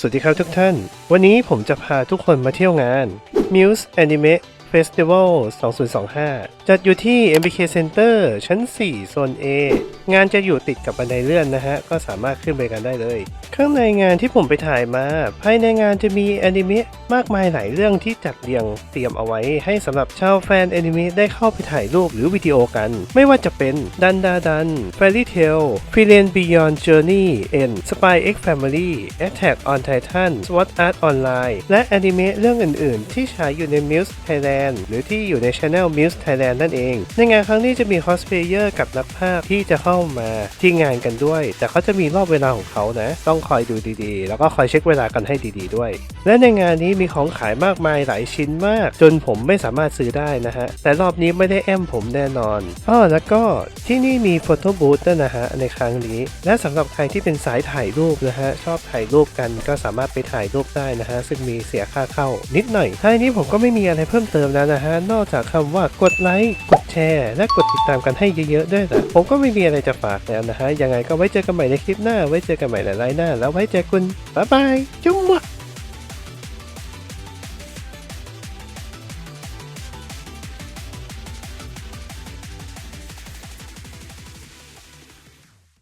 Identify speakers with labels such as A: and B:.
A: สวัสดีครับทุกท่าน วันนี้ผมจะพาทุกคนมาเที่ยวงาน Muse Anime Festival 2025 จัดอยู่ที่ MBK Center ชั้น 4 โซน A งานจะอยู่ติดกับบันไดเลื่อนนะฮะ ก็สามารถขึ้นไปกันได้เลย ข้างในงานที่ผมไปถ่ายมา ภายในงานจะมีแอนิเมะมากมายหลายเรื่องที่จัดเรียงเตรียมเอาไว้ให้สำหรับชาวแฟนแอนิเมะได้เข้าไปถ่ายรูปหรือวิดีโอกัน ไม่ว่าจะเป็นดันดาดัน Fairy Tail f r e e l a n Beyond Journey N Spy X Family Attack on Titan SWOT Art Online และแอนิเมะเรื่องอื่น ๆ ที่ฉายอยู่ใน Muse Thailand หรือที่อยู่ใน Channel Muse Thailand นั่นเอง ในงานครั้งนี้จะมีคอสเพลเยอร์กับนักภาคที่จะเข้ามาที่งานกันด้วย แต่เขาจะมีรอบเวลาของเขานะ ต้องคอยดูดีๆ แล้วก็คอยเช็คเวลากันให้ดีๆด้วย และในงานนี้มีของขายมากมายหลายชิ้นมาก จนผมไม่สามารถซื้อได้นะฮะ แต่รอบนี้ไม่ได้แอมผมแน่นอนอ้อแล้วก็ที่นี่มีโฟโต้บูธด้วยนะฮะในครั้งนี้ และสำหรับใครที่เป็นสายถ่ายรูปนะฮะชอบถ่ายรูปกันก็สามารถไปถ่ายรูปได้นะฮะซึ่งมีเสียค่าเข้านิดหน่อยท้ายนี้ผมก็ไม่มีอะไรเพิ่มเติมแล้วนะฮะ นอกจากคำว่ากดไลค์ กดแชร์ และกดติดตามกันให้เยอะๆด้วยนะผมก็ไม่มีอะไรจะฝากแล้วนะฮะ ยังไงก็ไว้เจอกันใหม่ในคลิปหน้า ไว้เจอกันใหม่ในไลน์หน้า แล้วไว้เจอกันบ๊ายบาย จุ๊บ